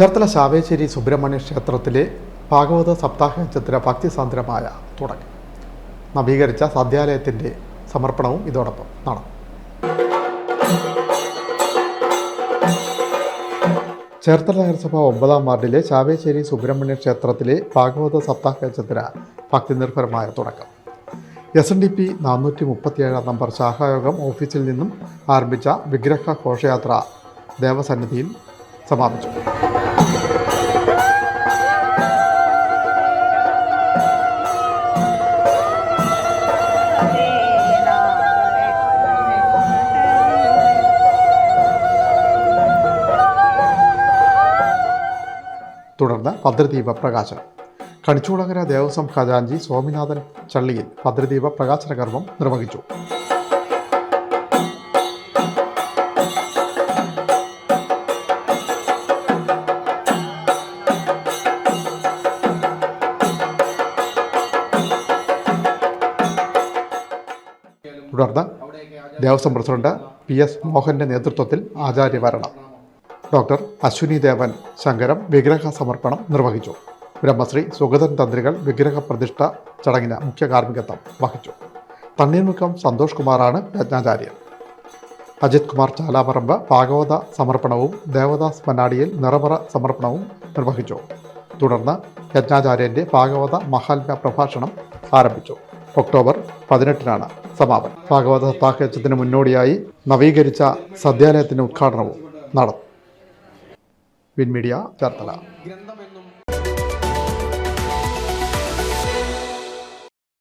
ചേർത്തല ശാവേശ്ശേരി സുബ്രഹ്മണ്യ ക്ഷേത്രത്തിലെ ഭാഗവത സപ്താഹ ചിത്ര ഭക്തിസാന്ദ്രമായ തുടക്കം നവീകരിച്ച സദ്യാലയത്തിന്റെ സമർപ്പണവും ഇതോടൊപ്പം നടന്നു. ചേർത്തല നഗരസഭ ഒമ്പതാം വാർഡിലെ ശാവേശ്ശേരി സുബ്രഹ്മണ്യ ക്ഷേത്രത്തിലെ ഭാഗവത സപ്താഹ നക്ഷത്ര ഭക്തി നിർഭരമായ തുടക്കം. എസ് എൻ ഡി പി നാനൂറ്റി മുപ്പത്തിയേഴാം നമ്പർ ശാഖായോഗം ഓഫീസിൽ നിന്നും ആരംഭിച്ച വിഗ്രഹ ഘോഷയാത്ര ദേവസന്നിധിയിൽ സമാപിച്ചു. തുടർന്ന് ഭദ്രദീപ പ്രകാശനം. കണിച്ചൂളങ്ങര ദേവസ്വം ഖജാൻജി സ്വാമിനാഥൻ ചള്ളിയിൽ ഭദ്രദീപ പ്രകാശന കർമ്മം നിർവഹിച്ചു. തുടർന്ന് ദേവസ്വം പ്രസിഡന്റ് പി എസ് മോഹന്റെ നേതൃത്വത്തിൽ ആചാര്യവരണം ഡോക്ടർ അശ്വിനി ദേവൻ ശങ്കരം വിഗ്രഹ സമർപ്പണം നിർവഹിച്ചു. ബ്രഹ്മശ്രീ സുഗതൻ തന്ത്രികൾ വിഗ്രഹ പ്രതിഷ്ഠ ചടങ്ങിന് മുഖ്യ കാർമ്മികത്വം വഹിച്ചു. തണ്ണീർമുക്കം സന്തോഷ് കുമാറാണ് യജ്ഞാചാര്യൻ അജിത് കുമാർ ചാലാപറമ്പ് ഭാഗവത സമർപ്പണവും ദേവദാസ് മന്നാടിയിൽ നിറമറ സമർപ്പണവും നിർവഹിച്ചു. തുടർന്ന് യജ്ഞാചാര്യന്റെ ഭാഗവത മഹാത്മ്യ പ്രഭാഷണം ആരംഭിച്ചു. ഒക്ടോബർ പതിനെട്ടിനാണ് സമാപനം. ഭാഗവത സപ്താഹത്തിന് മുന്നോടിയായി നവീകരിച്ച സദ്യാലയത്തിന്റെ ഉദ്ഘാടനവും നടന്നു. വിൻമീഡിയ ചേർത്തല ഗ്രന്ഥം